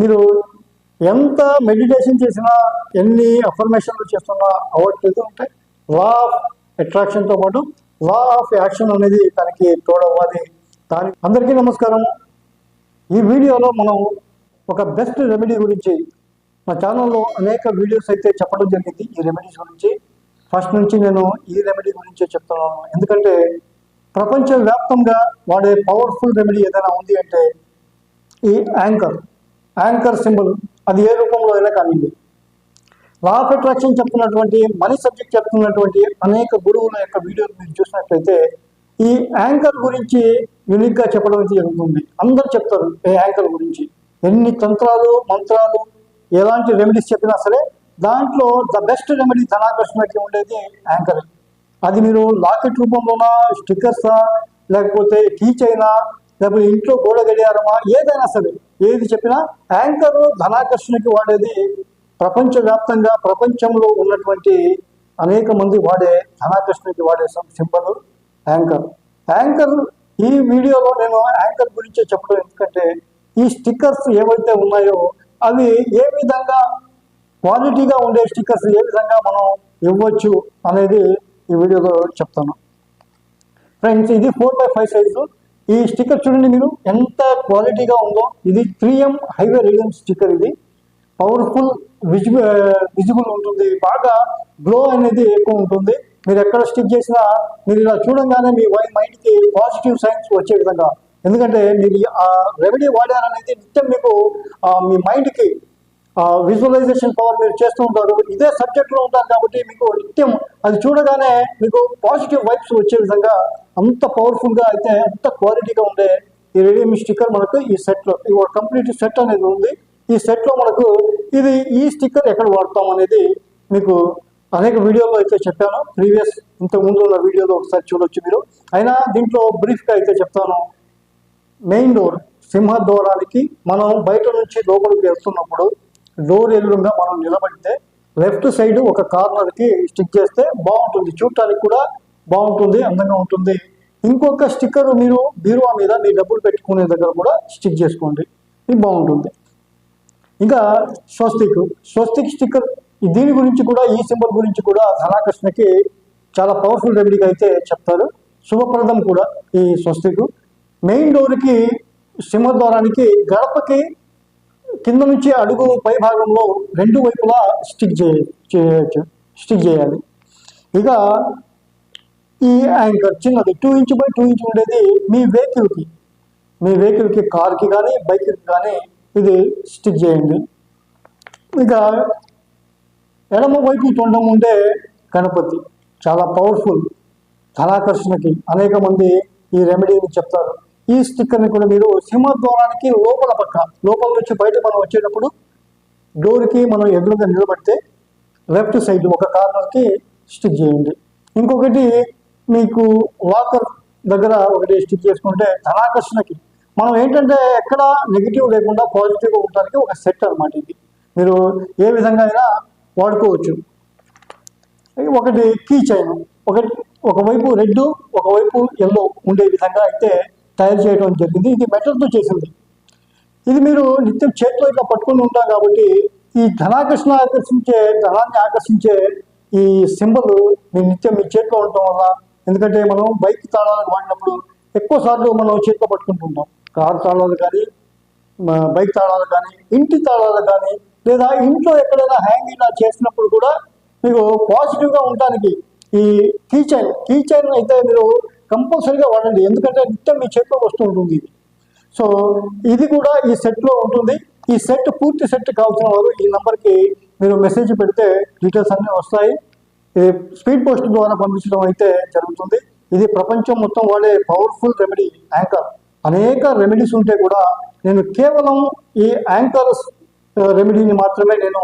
మీరు ఎంత మెడిటేషన్ చేసినా ఎన్ని అఫర్మేషన్లు చేస్తున్నా అవ్వట్లేదు అంటే లా ఆఫ్ అట్రాక్షన్తో పాటు లా ఆఫ్ యాక్షన్ అనేది దానికి తోడవ్వాలి. దాని అందరికీ నమస్కారం. ఈ వీడియోలో మనం ఒక బెస్ట్ రెమెడీ గురించి మా ఛానల్లో అనేక వీడియోస్ అయితే చెప్పడం జరిగింది ఈ రెమెడీస్ గురించి. ఫస్ట్ నుంచి నేను ఈ రెమెడీ గురించే చెప్తున్నాను. ఎందుకంటే ప్రపంచవ్యాప్తంగా వాడే పవర్ఫుల్ రెమెడీ ఏదైనా ఉంది అంటే ఈ యాంకర్ యాంకర్ సింబల్ అది ఏ రూపంలో అయినా కానివ్వండి. లా ఆఫ్ అట్రాక్షన్ చెప్తున్నటువంటి మనీ సబ్జెక్ట్ చెప్తున్నటువంటి అనేక గురువుల యొక్క వీడియోలు మీరు చూసినట్లయితే ఈ యాంకర్ గురించి యూనిక్గా చెప్పడం అయితే జరుగుతుంది. అందరు చెప్తారు ఏ యాంకర్ గురించి? ఎన్ని తంత్రాలు మంత్రాలు ఎలాంటి రెమెడీస్ చెప్పినా సరే దాంట్లో ద బెస్ట్ రెమెడీ ధనాకర్షణకి ఉండేది యాంకర్. అది మీరు లాకెట్ రూపంలోనా స్టిక్కర్సా లేకపోతే కీ చైనా లేకపోతే ఇంట్లో గోడ గడియారమా ఏదైనా సరే ఏది చెప్పినా యాంకర్ ధనాకర్షణకి వాడేది ప్రపంచవ్యాప్తంగా ప్రపంచంలో ఉన్నటువంటి అనేక మంది వాడే ధనాకర్షణకి వాడే సింబల్ యాంకర్. యాంకర్ ఈ వీడియోలో నేను యాంకర్ గురించే చెప్పడం ఎందుకంటే ఈ స్టిక్కర్స్ ఏవైతే ఉన్నాయో అవి ఏ విధంగా క్వాలిటీగా ఉండే స్టిక్కర్స్ ఏ విధంగా మనం ఇవ్వచ్చు అనేది ఈ వీడియోలో చెప్తాను. ఫ్రెండ్స్ ఇది ఫోర్ బై ఫైవ్ సైజు. ఈ స్టిక్కర్ చూడండి మీరు ఎంత క్వాలిటీగా ఉందో. ఇది three M highway radium sticker ఇది. పవర్ఫుల్ విజిబుల్ విజిబుల్ ఉంటుంది. బాగా గ్లో అనేది ఎక్కువ ఉంటుంది. మీరు ఎక్కడ స్టిక్ చేసినా మీరు ఇలా చూడంగానే మీ మైండ్కి పాజిటివ్ సైన్స్ వచ్చే విధంగా. ఎందుకంటే మీరు ఆ రెమెడీ వాడారనేది నిత్యం మీకు మీ మైండ్కి విజువలైజేషన్ పవర్ మీరు చేస్తూ ఉంటారు. ఇదే సబ్జెక్ట్లో ఉంటారు కాబట్టి మీకు నిత్యం అది చూడగానే మీకు పాజిటివ్ వైబ్స్ వచ్చే విధంగా అంత పవర్ఫుల్గా అయితే అంత క్వాలిటీగా ఉండే ఈ రేడియం స్టిక్కర్ మనకు ఈ సెట్లో ఈ కంప్లీట్ సెట్ అనేది ఉంది. ఈ సెట్లో మనకు ఇది ఈ స్టిక్కర్ ఎక్కడ వాడతాం అనేది మీకు అనేక వీడియోలో అయితే చెప్పాను. ప్రీవియస్ ఇంతకు ముందు ఉన్న వీడియోలో ఒకసారి చూడొచ్చు మీరు. అయినా దీంట్లో బ్రీఫ్గా అయితే చెప్తాను. మెయిన్ డోర్ సింహద్వారానికి మనం బయట నుంచి లోపలికి వెళ్తున్నప్పుడు డోర్ ఎదురుగా మనం నిలబడితే లెఫ్ట్ సైడ్ ఒక కార్నర్కి స్టిక్ చేస్తే బాగుంటుంది. చూడటానికి కూడా బాగుంటుంది అందంగా ఉంటుంది. ఇంకొక స్టిక్కర్ మీరు బీరువా మీద మీ డబ్బులు పెట్టుకునే దగ్గర కూడా స్టిక్ చేసుకోండి. ఇది బాగుంటుంది. ఇంకా స్వస్తిక్. స్వస్తిక్ స్టిక్కర్ దీని గురించి కూడా ఈ సింబల్ గురించి కూడా ధనాకృష్ణకి చాలా పవర్ఫుల్ రెమెడీగా అయితే చెప్తారు. శుభప్రదం కూడా ఈ స్వస్తిక్. మెయిన్ డోర్కి సింహద్వారానికి గడపకి కింద నుంచి అడుగు పై భాగంలో రెండు వైపులా స్టిక్ చేయ చేయొచ్చు స్టిక్ చేయాలి. ఇక ఈ యాంకర్ చిన్నది two inch by two inch ఉండేది మీ వెహికల్కి మీ వెహికల్కి కార్కి కానీ బైక్కి కానీ ఇది స్టిక్ చేయండి. ఇక ఎడమ వైపు తొండం ఉండే గణపతి. చాలా పవర్ఫుల్ ధనాకర్షణకి అనేక మంది ఈ రెమెడీని చెప్తారు. ఈ స్టిక్కర్ని కూడా మీరు సింహద్వారానికి లోపల పక్క లోపల నుంచి బయట మనం వచ్చేటప్పుడు డోర్కి మనం ఎదురుగా నిలబడితే లెఫ్ట్ సైడ్ ఒక కార్నర్కి స్టిక్ చేయండి. ఇంకొకటి మీకు వాకర్ దగ్గర ఒకటి స్టిక్ చేసుకుంటే ధనాకర్షణకి మనం ఏంటంటే ఎక్కడ నెగిటివ్ లేకుండా పాజిటివ్గా ఉండడానికి ఒక సెట్ అనమాట ఇది. మీరు ఏ విధంగా అయినా వాడుకోవచ్చు. ఒకటి కీ చైన్ ఒకటి ఒకవైపు రెడ్ ఒకవైపు ఎల్లో ఉండే విధంగా అయితే తయారు చేయడం జరిగింది. ఇది మెటల్తో చేసింది. ఇది మీరు నిత్యం చేతిలో ఇట్లా పట్టుకొని ఉంటాం కాబట్టి ఈ ధనాకర్షణ ఆకర్షించే ధనాన్ని ఆకర్షించే ఈ సింబల్ మీ నిత్యం మీ చేతిలో ఉండటం వల్ల ఎందుకంటే మనం బైక్ తాళాలు వాడినప్పుడు ఎక్కువ సార్లు మనం చేతిలో పట్టుకుంటుంటాం కారు తాళాలు కానీ బైక్ తాళాలు కానీ ఇంటి తాళాలు కానీ లేదా ఇంట్లో ఎక్కడైనా హ్యాంగ్ ఇలా చేసినప్పుడు కూడా మీకు పాజిటివ్గా ఉండటానికి ఈ కీ చైన్ కీ చైన్ అయితే మీరు కంపల్సరీగా వాడండి. ఎందుకంటే నిత్యం మీ చేతిలో వస్తూ ఉంటుంది. సో ఇది కూడా ఈ సెట్లో ఉంటుంది. ఈ సెట్ పూర్తి సెట్ కావాల్సిన వారు ఈ నెంబర్కి మీరు మెసేజ్ పెడితే డీటెయిల్స్ అన్నీ వస్తాయి. ఇది స్పీడ్ పోస్ట్ ద్వారా పంపించడం అయితే జరుగుతుంది. ఇది ప్రపంచం మొత్తం వాడే పవర్ఫుల్ రెమెడీ యాంకర్ అనేక రెమెడీస్ ఉంటే కూడా నేను కేవలం ఈ యాంకర్ రెమెడీని మాత్రమే నేను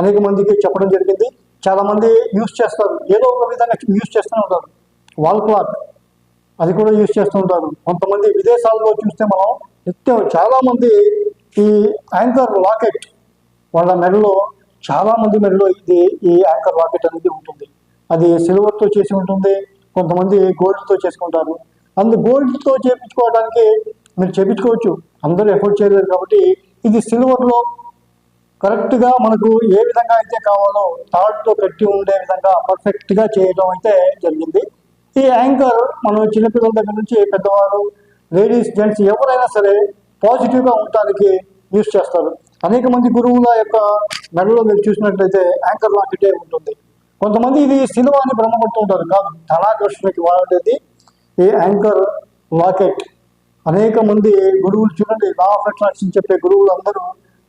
అనేక మందికి చెప్పడం జరిగింది. చాలామంది యూజ్ యూస్ చేస్తారు. ఏదో ఒక విధంగా యూస్ చేస్తూనే ఉంటారు. వాల్ క్లాక్ అది కూడా యూజ్ చేస్తూ ఉంటారు. కొంతమంది విదేశాల్లో చూస్తే మనం నిత్యం చాలామంది ఈ యాంకర్ లాకెట్ వాళ్ళ మెడలో చాలా మంది మెడలో ఇది ఈ యాంకర్ రాకెట్ అనేది ఉంటుంది. అది సిల్వర్తో చేసి ఉంటుంది కొంతమంది గోల్డ్తో చేసుకుంటారు అందు గోల్డ్తో చేపించుకోవడానికి మీరు చేపించుకోవచ్చు. అందరూ ఎఫోర్డ్ చేయలేరు కాబట్టి ఇది సిల్వర్లో కరెక్ట్గా మనకు ఏ విధంగా అయితే కావాలో థాట్తో కట్టి ఉండే విధంగా పర్ఫెక్ట్గా చేయడం అయితే జరిగింది. ఈ యాంకర్ మనం చిన్నపిల్లల దగ్గర నుంచి పెద్దవారు లేడీస్ జెంట్స్ ఎవరైనా సరే పాజిటివ్గా ఉండటానికి యూస్ చేస్తారు. అనేక మంది గురువుల యొక్క మెడలో మీరు చూసినట్లయితే యాంకర్ లాంటిదే ఉంటుంది. కొంతమంది ఇది సిలువ అని భ్రమపడుతుంటారు కాదు ధనాకృష్ణకి వాడేది ఈ యాంకర్ లాకెట్. అనేక మంది గురువులు చూడండి లా ఆఫ్ అట్రాక్షన్ చెప్పే గురువులు అందరూ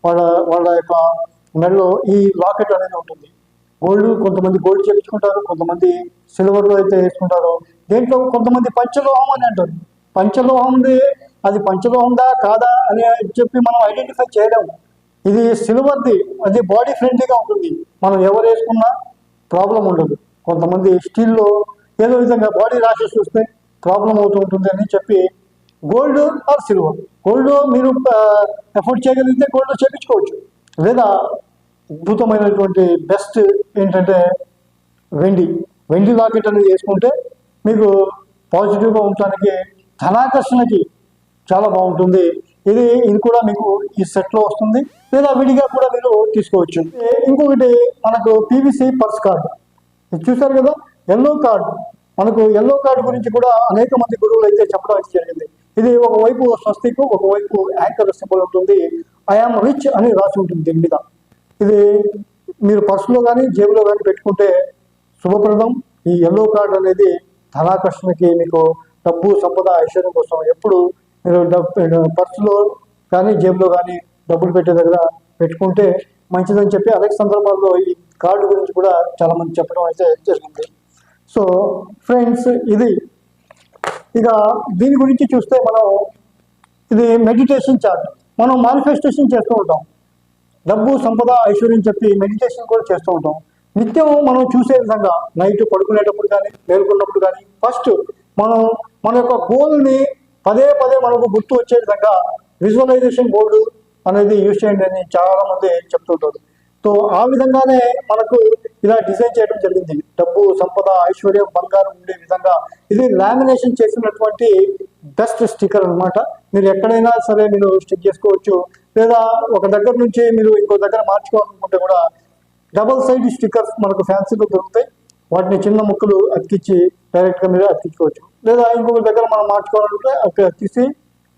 వాళ్ళ వాళ్ళ యొక్క మెడలో ఈ లాకెట్ అనేది ఉంటుంది. గోల్డ్ కొంతమంది గోల్డ్ చేయించుకుంటారు కొంతమంది సిల్వర్లో అయితే వేసుకుంటారు. దేంట్లో కొంతమంది పంచలోహం అని అంటారు. పంచలోహంది అది పంచలోహందా కాదా అని చెప్పి మనం ఐడెంటిఫై చేయలేము. ఇది సిల్వర్ది అది బాడీ ఫ్రెండ్లీగా ఉంటుంది. మనం ఎవరు వేసుకున్నా ప్రాబ్లం ఉండదు. కొంతమంది స్టీల్లో ఏదో విధంగా బాడీ రాషెస్ చూస్తే ప్రాబ్లం అవుతూ ఉంటుంది అని చెప్పి గోల్డ్ ఆర్ సిల్వర్ గోల్డ్ మీరు ఎఫోర్డ్ చేయగలిగితే గోల్డ్ చేయించుకోవచ్చు లేదా అద్భుతమైనటువంటి బెస్ట్ ఏంటంటే వెండి. వెండి లాకెట్ అనేది వేసుకుంటే మీకు పాజిటివ్గా ఉండటానికి ధనాకర్షణకి చాలా బాగుంటుంది. ఇది ఇది కూడా మీకు ఈ సెట్లో వస్తుంది. లేదా విడిగా కూడా మీరు తీసుకోవచ్చు. ఇంకొకటి మనకు పీవీసీ పర్స్ కార్డ్. ఇది చూసారు కదా? ఎల్లో కార్డు మనకు ఎల్లో కార్డు గురించి కూడా అనేక మంది గురువులు అయితే చెప్పడం జరిగింది. ఇది ఒకవైపు స్వస్తికు ఒకవైపు యాంకర్ సింబల్ ఉంటుంది. ఐఆమ్ రిచ్ అని రాసి ఉంటుంది దీని మీద. ఇది మీరు పర్సులో కానీ జేబులో కానీ పెట్టుకుంటే శుభప్రదం. ఈ ఎల్లో కార్డ్ అనేది ధనాకర్షణకి మీకు డబ్బు సంపద ఐశ్వర్యం కోసం ఎప్పుడు మీరు పర్సులో కానీ జేబులో కానీ డబ్బులు పెట్టే దగ్గర పెట్టుకుంటే మంచిదని చెప్పి అనేక సందర్భాల్లో ఈ కార్డు గురించి కూడా చాలా మంది చెప్పడం అయితే జరిగింది. సో ఫ్రెండ్స్ ఇది. ఇక దీని గురించి చూస్తే మనం ఇది మెడిటేషన్ చార్ట్. మనం మానిఫెస్టేషన్ చేస్తూ ఉంటాం. డబ్బు సంపద ఐశ్వర్యం చెప్పి మెడిటేషన్ కూడా చేస్తూ ఉంటాం. నిత్యం మనం చూసే విధంగా నైట్ పడుకునేటప్పుడు కానీ మేలుకున్నప్పుడు కానీ ఫస్ట్ మనం మన యొక్క గోల్ని పదే పదే మనకు గుర్తు వచ్చే విధంగా విజువలైజేషన్ బోర్డు అనేది యూజ్ చేయండి అని చాలా మంది చెప్తుంటారు. సో ఆ విధంగానే మనకు ఇలా డిజైన్ చేయడం జరిగింది. డబ్బు సంపద ఐశ్వర్యం బంగారం ఉండే విధంగా ఇది లామినేషన్ చేసినటువంటి బెస్ట్ స్టిక్కర్ అన్నమాట. మీరు ఎక్కడైనా సరే మీరు స్టిక్ చేసుకోవచ్చు. లేదా ఒక దగ్గర నుంచి మీరు ఇంకో దగ్గర మార్చుకోవాలనుకుంటే కూడా డబల్ సైడ్ స్టిక్కర్స్ మనకు ఫ్యాన్సీలో దొరుకుతాయి. వాటిని చిన్న ముక్కలు అతికిచ్చి డైరెక్ట్గా మీరు అతికించుకోవచ్చు. లేదా ఇంకొక దగ్గర మనం మార్చుకోవాలంటే అక్కడ తీసి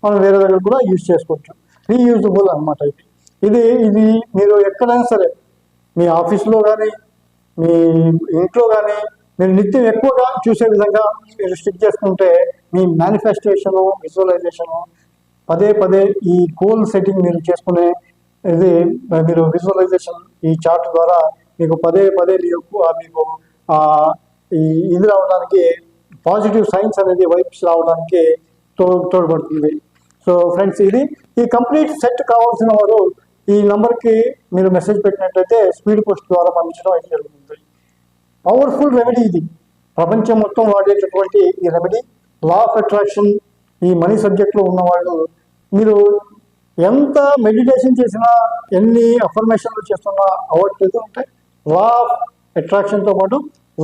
మనం వేరే దగ్గర కూడా యూజ్ చేసుకోవచ్చు. రీయూజబుల్ అన్నమాట ఇది. ఇది ఇది మీరు ఎక్కడైనా సరే మీ ఆఫీస్లో కానీ మీ ఇంట్లో కానీ మీరు నిత్యం ఎక్కువగా చూసే విధంగా మీరు స్టిక్ చేసుకుంటే మీ మేనిఫెస్టేషను విజువలైజేషను పదే పదే ఈ గోల్ సెట్టింగ్ మీరు చేసుకునే ఇది మీరు విజువలైజేషన్ ఈ చార్ట్ ద్వారా మీకు పదే పదే మీకు ఆ మీకు ఈ ఇది రావడానికి పాజిటివ్ సైన్స్ అనేది వైబ్స్ రావడానికి తో తోడ్పడుతుంది. సో ఫ్రెండ్స్ ఇది ఈ కంప్లీట్ సెట్ కావాల్సిన వారు ఈ నంబర్కి మీరు మెసేజ్ పెట్టినట్లయితే స్పీడ్ పోస్ట్ ద్వారా పంపించడం అయితే జరుగుతుంది. పవర్ఫుల్ రెమెడీ ఇది. ప్రపంచం మొత్తం వాడేటటువంటి ఈ రెమెడీ. లా ఆఫ్ అట్రాక్షన్ ఈ మనీ సబ్జెక్ట్లో ఉన్న వాళ్ళు మీరు ఎంత మెడిటేషన్ చేసినా ఎన్ని అఫర్మేషన్లు చేస్తున్నా అవ్వట్లేదు అంటే లా ఆఫ్ అట్రాక్షన్తో పాటు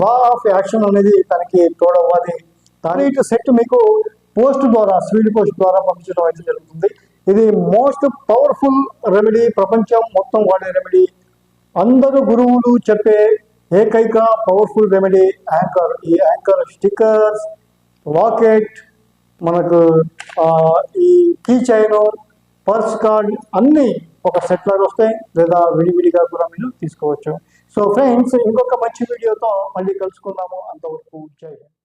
లా ఆఫ్ యాక్షన్ అనేది తనకి తోడవ్వాలి. దాని సెట్ మీకు పోస్ట్ ద్వారా స్వీడ్ పోస్ట్ ద్వారా పంపించడం అయితే జరుగుతుంది. ఇది మోస్ట్ పవర్ఫుల్ రెమెడీ ప్రపంచం మొత్తం వాడే రెమెడీ అందరు గురువులు చెప్పే ఏకైక పవర్ఫుల్ రెమెడీ యాంకర్ ఈ యాంకర్ స్టిక్కర్స్ వాకెట్ మనకు ఈ కీ చైన్ పర్స్ కార్డ్ అన్నీ ఒక సెట్ లాగా వస్తాయి. లేదా విడివిడిగా కూడా మీరు తీసుకోవచ్చు. సో ఫ్రెండ్స్ ఇంకొక మంచి వీడియోతో మళ్ళీ కలుసుకుందాము. అంతవరకు జై హింద్.